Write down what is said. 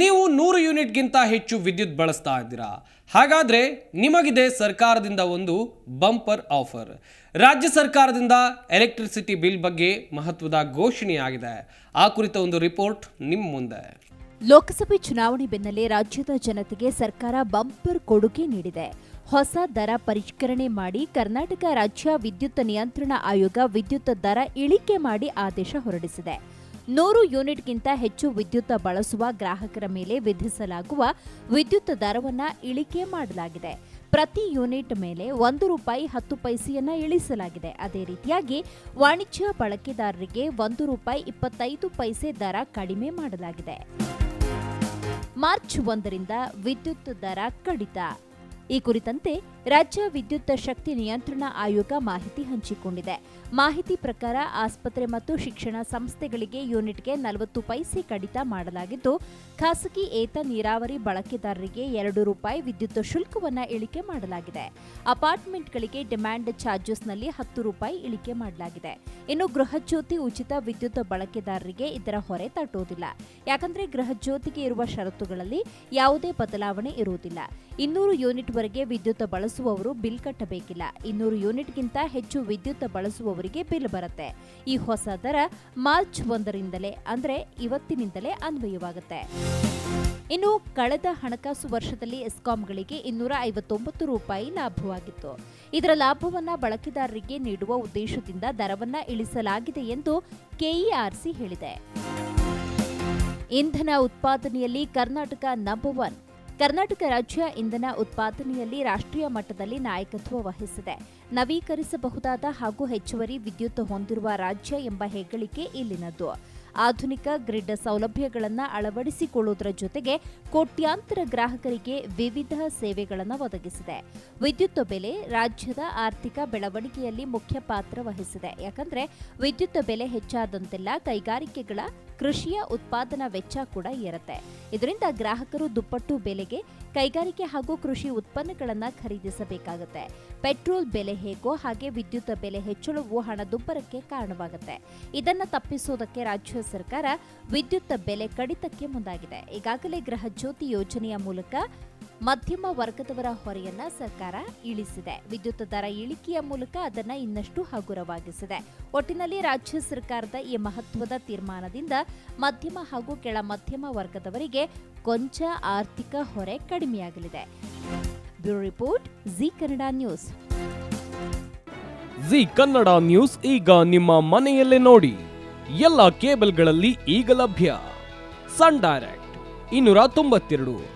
ನೀವು ನೂರು ಯೂನಿಟ್ಗಿಂತ ಹೆಚ್ಚು ವಿದ್ಯುತ್ ಬಳಸ್ತಾ ಇದ್ದೀರಾ? ಹಾಗಾದರೆ ನಿಮಗಿದೆ ಸರ್ಕಾರದಿಂದ ಒಂದು ಬಂಪರ್ ಆಫರ್. ರಾಜ್ಯ ಸರ್ಕಾರದಿಂದ ಎಲೆಕ್ಟ್ರಿಸಿಟಿ ಬಿಲ್ ಬಗ್ಗೆ ಮಹತ್ವದ ಘೋಷಣೆಯಾಗಿದೆ. ಆ ಕುರಿತ ಒಂದು ರಿಪೋರ್ಟ್ ನಿಮ್ಮ ಮುಂದೆ. ಲೋಕಸಭೆ ಚುನಾವಣೆ ಬೆನ್ನಲ್ಲೇ ರಾಜ್ಯದ ಜನತೆಗೆ ಸರ್ಕಾರ ಬಂಪರ್ ಕೊಡುಗೆ ನೀಡಿದೆ. ಹೊಸ ದರ ಪರಿಷ್ಕರಣೆ ಮಾಡಿ ಕರ್ನಾಟಕ ರಾಜ್ಯ ವಿದ್ಯುತ್ ನಿಯಂತ್ರಣ ಆಯೋಗ ವಿದ್ಯುತ್ ದರ ಇಳಿಕೆ ಮಾಡಿ ಆದೇಶ ಹೊರಡಿಸಿದೆ. ನೂರು ಯೂನಿಟ್ಗಿಂತ ಹೆಚ್ಚು ವಿದ್ಯುತ್ ಬಳಸುವ ಗ್ರಾಹಕರ ಮೇಲೆ ವಿಧಿಸಲಾಗುವ ವಿದ್ಯುತ್ ದರವನ್ನು ಇಳಿಕೆ ಮಾಡಲಾಗಿದೆ. ಪ್ರತಿ ಯೂನಿಟ್ ಮೇಲೆ ಒಂದು ರೂಪಾಯಿ ಹತ್ತು ಪೈಸೆಯನ್ನು ಇಳಿಸಲಾಗಿದೆ. ಅದೇ ರೀತಿಯಾಗಿ ವಾಣಿಜ್ಯ ಬಳಕೆದಾರರಿಗೆ ಒಂದು ರೂಪಾಯಿ ಇಪ್ಪತ್ತೈದು ಪೈಸೆ ದರ ಕಡಿಮೆ ಮಾಡಲಾಗಿದೆ. ಮಾರ್ಚ್ ಒಂದರಿಂದ ವಿದ್ಯುತ್ ದರ ಕಡಿತ. ಈ ಕುರಿತಂತೆ ರಾಜ್ಯ ವಿದ್ಯುತ್ ಶಕ್ತಿ ನಿಯಂತ್ರಣ ಆಯೋಗ ಮಾಹಿತಿ ಹಂಚಿಕೊಂಡಿದೆ. ಮಾಹಿತಿ ಪ್ರಕಾರ ಆಸ್ಪತ್ರೆ ಮತ್ತು ಶಿಕ್ಷಣ ಸಂಸ್ಥೆಗಳಿಗೆ ಯೂನಿಟ್ಗೆ ನಲವತ್ತು ಪೈಸೆ ಕಡಿತ ಮಾಡಲಾಗಿದ್ದು, ಖಾಸಗಿ ಏತ ನೀರಾವರಿ ಬಳಕೆದಾರರಿಗೆ ಎರಡು ರೂಪಾಯಿ ವಿದ್ಯುತ್ ಶುಲ್ಕವನ್ನು ಇಳಿಕೆ ಮಾಡಲಾಗಿದೆ. ಅಪಾರ್ಟ್ಮೆಂಟ್ಗಳಿಗೆ ಡಿಮ್ಯಾಂಡ್ ಚಾರ್ಜಸ್ನಲ್ಲಿ ಹತ್ತು ರೂಪಾಯಿ ಇಳಿಕೆ ಮಾಡಲಾಗಿದೆ. ಇನ್ನು ಗೃಹಜ್ಯೋತಿ ಉಚಿತ ವಿದ್ಯುತ್ ಬಳಕೆದಾರರಿಗೆ ಇದರ ಹೊರೆ ತಟ್ಟುವುದಿಲ್ಲ. ಯಾಕಂದರೆ ಗೃಹಜ್ಯೋತಿಗೆ ಇರುವ ಷರತ್ತುಗಳಲ್ಲಿ ಯಾವುದೇ ಬದಲಾವಣೆ ಇರುವುದಿಲ್ಲ. ಇನ್ನೂರು ಯೂನಿಟ್ವರೆಗೆ ವಿದ್ಯುತ್ ಬಳಸುವವರು ಬಿಲ್ ಕಟ್ಟಬೇಕಿಲ್ಲ. ಇನ್ನೂರು ಯೂನಿಟ್ಗಿಂತ ಹೆಚ್ಚು ವಿದ್ಯುತ್ ಬಳಸುವವರಿಗೆ ಬಿಲ್ ಬರುತ್ತೆ. ಈ ಹೊಸ ದರ ಮಾರ್ಚ್ ಒಂದರಿಂದಲೇ, ಅಂದರೆ ಇವತ್ತಿನಿಂದಲೇ ಅನ್ವಯವಾಗುತ್ತೆ. ಇನ್ನು ಕಳೆದ ಹಣಕಾಸು ವರ್ಷದಲ್ಲಿ ಎಸ್ಕಾಂಗಳಿಗೆ ಇನ್ನೂರ ಐವತ್ತೊಂಬತ್ತು ರೂಪಾಯಿ ಲಾಭವಾಗಿತ್ತು. ಇದರ ಲಾಭವನ್ನು ಬಳಕೆದಾರರಿಗೆ ನೀಡುವ ಉದ್ದೇಶದಿಂದ ದರವನ್ನು ಇಳಿಸಲಾಗಿದೆ ಎಂದು ಕೆಇಆರ್ಸಿ ಹೇಳಿದೆ. ಇಂಧನ ಉತ್ಪಾದನೆಯಲ್ಲಿ ಕರ್ನಾಟಕ ನಂಬರ್ ಒನ್ ಕರ್ನಾಟಕ ರಾಜ್ಯ ಇಂಧನ ಉತ್ಪಾದನೆಯಲ್ಲಿ ರಾಷ್ಟ್ರೀಯ ಮಟ್ಟದಲ್ಲಿ ನಾಯಕತ್ವ ವಹಿಸಿದೆ. ನವೀಕರಿಸಬಹುದಾದ ಹಾಗೂ ಹೆಚ್ಚುವರಿ ವಿದ್ಯುತ್ ಹೊಂದಿರುವ ರಾಜ್ಯ ಎಂಬ ಹೆಗ್ಗಳಿಕೆ ಇಲ್ಲಿನದ್ದು. ಆಧುನಿಕ ಗ್ರಿಡ್ ಸೌಲಭ್ಯಗಳನ್ನು ಅಳವಡಿಸಿಕೊಳ್ಳುವುದರ ಜೊತೆಗೆ ಕೋಟ್ಯಾಂತರ ಗ್ರಾಹಕರಿಗೆ ವಿವಿಧ ಸೇವೆಗಳನ್ನು ಒದಗಿಸಿದೆ. ವಿದ್ಯುತ್ ಬೆಲೆ ರಾಜ್ಯದ ಆರ್ಥಿಕ ಬೆಳವಣಿಗೆಯಲ್ಲಿ ಮುಖ್ಯ ಪಾತ್ರ ವಹಿಸಿದೆ. ಯಾಕಂದ್ರೆ ವಿದ್ಯುತ್ ಬೆಲೆ ಹೆಚ್ಚಾದಂತೆಲ್ಲ ಕೈಗಾರಿಕೆಗಳ ಕೃಷಿಯ ಉತ್ಪಾದನಾ ವೆಚ್ಚ ಕೂಡ ಏರುತ್ತೆ. ಇದರಿಂದ ಗ್ರಾಹಕರು ದುಪ್ಪಟ್ಟು ಬೆಲೆಗೆ, ಕೈಗಾರಿಕೆ ಹಾಗೂ ಕೃಷಿ ಉತ್ಪನ್ನಗಳನ್ನು ಖರೀದಿಸಬೇಕಾಗುತ್ತೆ. ಪೆಟ್ರೋಲ್ ಬೆಲೆ ಹೇಗೋ ಹಾಗೆ ವಿದ್ಯುತ್ ಬೆಲೆ ಹೆಚ್ಚಳವು ಹಣದುಬ್ಬರಕ್ಕೆ ಕಾರಣವಾಗುತ್ತೆ. ಇದನ್ನ ತಪ್ಪಿಸೋದಕ್ಕೆ ರಾಜ್ಯ ಸರ್ಕಾರ ವಿದ್ಯುತ್ ಬೆಲೆ ಕಡಿತಕ್ಕೆ ಮುಂದಾಗಿದೆ. ಈಗಾಗಲೇ ಗೃಹ ಯೋಜನೆಯ ಮೂಲಕ ಮಧ್ಯಮ ವರ್ಗದವರ ಹೊರೆಯನ್ನ ಸರ್ಕಾರ ಇಳಿಸಿದೆ. ವಿದ್ಯುತ್ ದರ ಇಳಿಕೆಯ ಮೂಲಕ ಅದನ್ನ ಇನ್ನಷ್ಟು ಹಗುರವಾಗಿಸಿದೆ. ಒಟ್ಟಿನಲ್ಲಿ ರಾಜ್ಯ ಸರ್ಕಾರದ ಈ ಮಹತ್ವದ ತೀರ್ಮಾನದಿಂದ ಮಧ್ಯಮ ಹಾಗೂ ಕೆಳ ಮಧ್ಯಮ ವರ್ಗದವರಿಗೆ ಕೊಂಚ ಆರ್ಥಿಕ ಹೊರೆ ಕಡಿಮೆಯಾಗಲಿದೆ. Bureau report, Zee Kannada news. Zee Kannada news ಈಗ ನಿಮ್ಮ ಮನೆಯಲ್ಲೇ ನೋಡಿ. ಎಲ್ಲ ಕೇಬಲ್ಗಳಲ್ಲಿ ಈಗ ಲಭ್ಯ. ಸನ್ ಡೈರೆಕ್ಟ್, ಇನ್ನೂರ ತೊಂಬತ್ತೆರಡು.